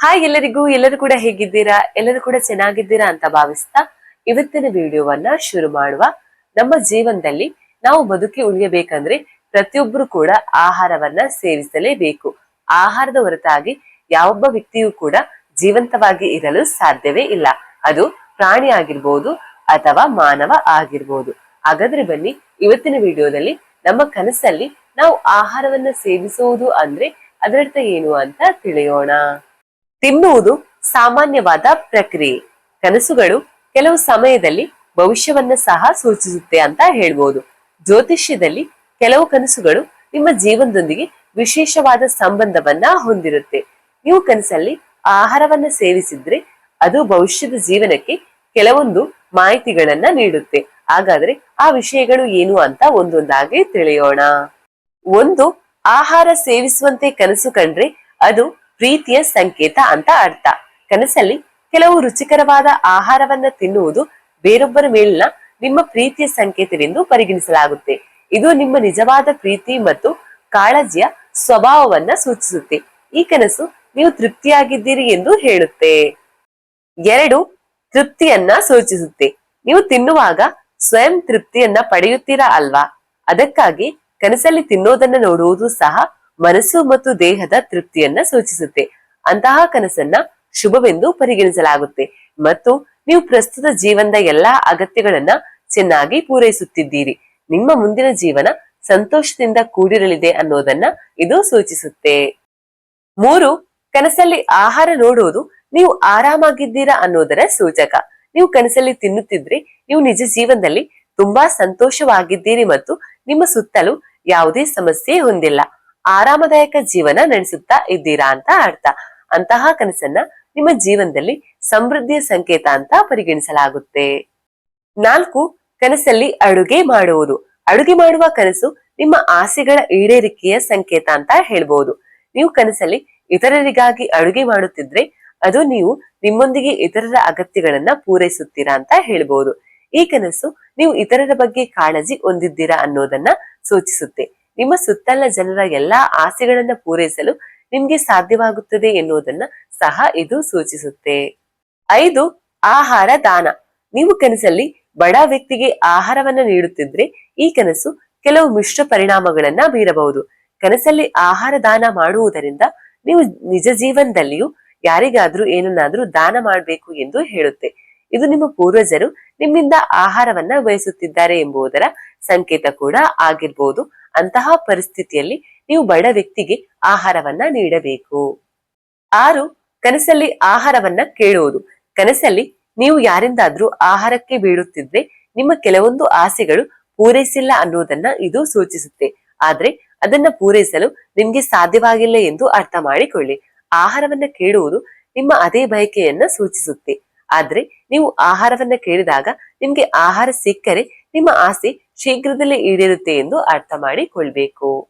Hi ಎಲ್ಲರಿಗೂ, ಎಲ್ಲರೂ ಕೂಡ ಹೇಗಿದ್ದೀರಾ? ಎಲ್ಲರೂ ಕೂಡ ಚೆನ್ನಾಗಿದ್ದೀರಾ ಅಂತ ಭಾವಿಸ್ತಾ ಇವತ್ತಿನ ವಿಡಿಯೋವನ್ನ ಶುರು ಮಾಡುವ. ನಮ್ಮ ಜೀವನದಲ್ಲಿ ನಾವು ಬದುಕಿ ಉಳಿಯಬೇಕಂದ್ರೆ ಪ್ರತಿಯೊಬ್ರು ಕೂಡ ಆಹಾರವನ್ನ ಸೇವಿಸಲೇಬೇಕು. ಆಹಾರದ ಹೊರತಾಗಿ ಯಾವೊಬ್ಬ ವ್ಯಕ್ತಿಯೂ ಕೂಡ ಜೀವಂತವಾಗಿ ಇರಲು ಸಾಧ್ಯವೇ ಇಲ್ಲ. ಅದು ಪ್ರಾಣಿ ಆಗಿರ್ಬೋದು ಅಥವಾ ಮಾನವ ಆಗಿರ್ಬೋದು. ಹಾಗಾದ್ರೆ ಬನ್ನಿ, ಇವತ್ತಿನ ವಿಡಿಯೋದಲ್ಲಿ ನಮ್ಮ ಕನಸಲ್ಲಿ ನಾವು ಆಹಾರವನ್ನ ಸೇವಿಸುವುದು ಅಂದ್ರೆ ಅದರರ್ಥ ಏನು ಅಂತ ತಿಳಿಯೋಣ. ತಿನ್ನುವುದು ಸಾಮಾನ್ಯವಾದ ಪ್ರಕ್ರಿಯೆ. ಕನಸುಗಳು ಕೆಲವು ಸಮಯದಲ್ಲಿ ಭವಿಷ್ಯವನ್ನ ಸಹ ಸೂಚಿಸುತ್ತೆ ಅಂತ ಹೇಳ್ಬೋದು. ಜ್ಯೋತಿಷ್ಯದಲ್ಲಿ ಕೆಲವು ಕನಸುಗಳು ನಿಮ್ಮ ಜೀವನದೊಂದಿಗೆ ವಿಶೇಷವಾದ ಸಂಬಂಧವನ್ನ ಹೊಂದಿರುತ್ತೆ. ನೀವು ಕನಸಲ್ಲಿ ಆಹಾರವನ್ನ ಸೇವಿಸಿದ್ರೆ ಅದು ಭವಿಷ್ಯದ ಜೀವನಕ್ಕೆ ಕೆಲವೊಂದು ಮಾಹಿತಿಗಳನ್ನ ನೀಡುತ್ತೆ. ಹಾಗಾದ್ರೆ ಆ ವಿಷಯಗಳು ಏನು ಅಂತ ಒಂದೊಂದಾಗಿ ತಿಳಿಯೋಣ. ಒಂದು, ಆಹಾರ ಸೇವಿಸುವಂತೆ ಕನಸು ಕಂಡ್ರೆ ಅದು ಪ್ರೀತಿಯ ಸಂಕೇತ ಅಂತ ಅರ್ಥ. ಕನಸಲ್ಲಿ ಕೆಲವು ರುಚಿಕರವಾದ ಆಹಾರವನ್ನ ತಿನ್ನುವುದು ಬೇರೊಬ್ಬರ ಮೇಲಿನ ನಿಮ್ಮ ಪ್ರೀತಿಯ ಸಂಕೇತವೆಂದು ಪರಿಗಣಿಸಲಾಗುತ್ತೆ. ಇದು ನಿಮ್ಮ ನಿಜವಾದ ಪ್ರೀತಿ ಮತ್ತು ಕಾಳಜಿಯ ಸ್ವಭಾವವನ್ನ ಸೂಚಿಸುತ್ತೆ. ಈ ಕನಸು ನೀವು ತೃಪ್ತಿಯಾಗಿದ್ದೀರಿ ಎಂದು ಹೇಳುತ್ತೆ. ಎರಡು, ತೃಪ್ತಿಯನ್ನ ಸೂಚಿಸುತ್ತೆ. ನೀವು ತಿನ್ನುವಾಗ ಸ್ವಯಂ ತೃಪ್ತಿಯನ್ನ ಪಡೆಯುತ್ತೀರಾ ಅಲ್ವಾ? ಅದಕ್ಕಾಗಿ ಕನಸಲ್ಲಿ ತಿನ್ನೋದನ್ನ ನೋಡುವುದು ಸಹ ಮನಸ್ಸು ಮತ್ತು ದೇಹದ ತೃಪ್ತಿಯನ್ನ ಸೂಚಿಸುತ್ತೆ. ಅಂತಹ ಕನಸನ್ನ ಶುಭವೆಂದು ಪರಿಗಣಿಸಲಾಗುತ್ತೆ. ಮತ್ತು ನೀವು ಪ್ರಸ್ತುತ ಜೀವನದ ಎಲ್ಲಾ ಅಗತ್ಯಗಳನ್ನ ಚೆನ್ನಾಗಿ ಪೂರೈಸುತ್ತಿದ್ದೀರಿ. ನಿಮ್ಮ ಮುಂದಿನ ಜೀವನ ಸಂತೋಷದಿಂದ ಕೂಡಿರಲಿದೆ ಅನ್ನೋದನ್ನ ಇದು ಸೂಚಿಸುತ್ತೆ. ಮೂರು, ಕನಸಲ್ಲಿ ಆಹಾರ ನೋಡುವುದು ನೀವು ಆರಾಮಾಗಿದ್ದೀರಾ ಅನ್ನೋದರ ಸೂಚಕ. ನೀವು ಕನಸಲ್ಲಿ ತಿನ್ನುತ್ತಿದ್ರೆ ನೀವು ನಿಜ ಜೀವನದಲ್ಲಿ ತುಂಬಾ ಸಂತೋಷವಾಗಿದ್ದೀರಿ ಮತ್ತು ನಿಮ್ಮ ಸುತ್ತಲೂ ಯಾವುದೇ ಸಮಸ್ಯೆ ಹೊಂದಿಲ್ಲ. ಆರಾಮದಾಯಕ ಜೀವನ ನಡೆಸುತ್ತಾ ಇದ್ದೀರಾ ಅಂತ ಅರ್ಥ. ಅಂತಹ ಕನಸನ್ನ ನಿಮ್ಮ ಜೀವನದಲ್ಲಿ ಸಮೃದ್ಧಿಯ ಸಂಕೇತ ಅಂತ ಪರಿಗಣಿಸಲಾಗುತ್ತೆ. ನಾಲ್ಕು, ಕನಸಲ್ಲಿ ಅಡುಗೆ ಮಾಡುವುದು. ಅಡುಗೆ ಮಾಡುವ ಕನಸು ನಿಮ್ಮ ಆಸೆಗಳ ಈಡೇರಿಕೆಯ ಸಂಕೇತ ಅಂತ ಹೇಳ್ಬಹುದು ನೀವು ಕನಸಲ್ಲಿ ಇತರರಿಗಾಗಿ ಅಡುಗೆ ಮಾಡುತ್ತಿದ್ರೆ ಅದು ನೀವು ನಿಮ್ಮೊಂದಿಗೆ ಇತರರ ಅಗತ್ಯಗಳನ್ನ ಪೂರೈಸುತ್ತೀರಾ ಅಂತ ಹೇಳ್ಬಹುದು ಈ ಕನಸು ನೀವು ಇತರರ ಬಗ್ಗೆ ಕಾಳಜಿ ಹೊಂದಿದ್ದೀರಾ ಅನ್ನೋದನ್ನ ಸೂಚಿಸುತ್ತೆ. ನಿಮ್ಮ ಸುತ್ತಲ ಜನರ ಎಲ್ಲಾ ಆಸೆಗಳನ್ನ ಪೂರೈಸಲು ನಿಮ್ಗೆ ಸಾಧ್ಯವಾಗುತ್ತದೆ ಎನ್ನುವುದನ್ನ ಸಹ ಇದು ಸೂಚಿಸುತ್ತೆ. ಐದು, ಆಹಾರ ದಾನ. ನೀವು ಕನಸಲ್ಲಿ ಬಡ ವ್ಯಕ್ತಿಗೆ ಆಹಾರವನ್ನ ನೀಡುತ್ತಿದ್ರೆ ಈ ಕನಸು ಕೆಲವು ಮಿಶ್ರ ಪರಿಣಾಮಗಳನ್ನ ಬೀರಬಹುದು. ಕನಸಲ್ಲಿ ಆಹಾರ ದಾನ ಮಾಡುವುದರಿಂದ ನೀವು ನಿಜ ಜೀವನದಲ್ಲಿಯೂ ಯಾರಿಗಾದ್ರೂ ಏನನ್ನಾದ್ರೂ ದಾನ ಮಾಡಬೇಕು ಎಂದು ಹೇಳುತ್ತೆ. ಇದು ನಿಮ್ಮ ಪೂರ್ವಜರು ನಿಮ್ಮಿಂದ ಆಹಾರವನ್ನ ಬಯಸುತ್ತಿದ್ದಾರೆ ಎಂಬುದರ ಸಂಕೇತ ಕೂಡ ಆಗಿರ್ಬೋದು. ಅಂತಹ ಪರಿಸ್ಥಿತಿಯಲ್ಲಿ ನೀವು ಬಡ ವ್ಯಕ್ತಿಗೆ ಆಹಾರವನ್ನ ನೀಡಬೇಕು. ಆರು, ಕನಸಲ್ಲಿ ಆಹಾರವನ್ನ ಕೇಳುವುದು. ಕನಸಲ್ಲಿ ನೀವು ಯಾರಿಂದಾದ್ರೂ ಆಹಾರಕ್ಕೆ ಬೀಳುತ್ತಿದ್ರೆ ನಿಮ್ಮ ಕೆಲವೊಂದು ಆಸೆಗಳು ಪೂರೈಸಿಲ್ಲ ಅನ್ನೋದನ್ನ ಇದು ಸೂಚಿಸುತ್ತೆ. ಆದ್ರೆ ಅದನ್ನ ಪೂರೈಸಲು ನಿಮ್ಗೆ ಸಾಧ್ಯವಾಗಿಲ್ಲ ಎಂದು ಅರ್ಥ ಮಾಡಿಕೊಳ್ಳಿ. ಆಹಾರವನ್ನ ಕೇಳುವುದು ನಿಮ್ಮ ಅದೇ ಬಯಕೆಯನ್ನ ಸೂಚಿಸುತ್ತೆ. ಆದ್ರೆ ನೀವು ಆಹಾರವನ್ನ ಕೇಳಿದಾಗ ನಿಮ್ಗೆ ಆಹಾರ ಸಿಕ್ಕರೆ ನಿಮ್ಮ ಆಸೆ ಶೀಘ್ರದಲ್ಲೇ ಈಡೇರುತ್ತೆ ಎಂದು ಅರ್ಥ ಮಾಡಿಕೊಳ್ಬೇಕು.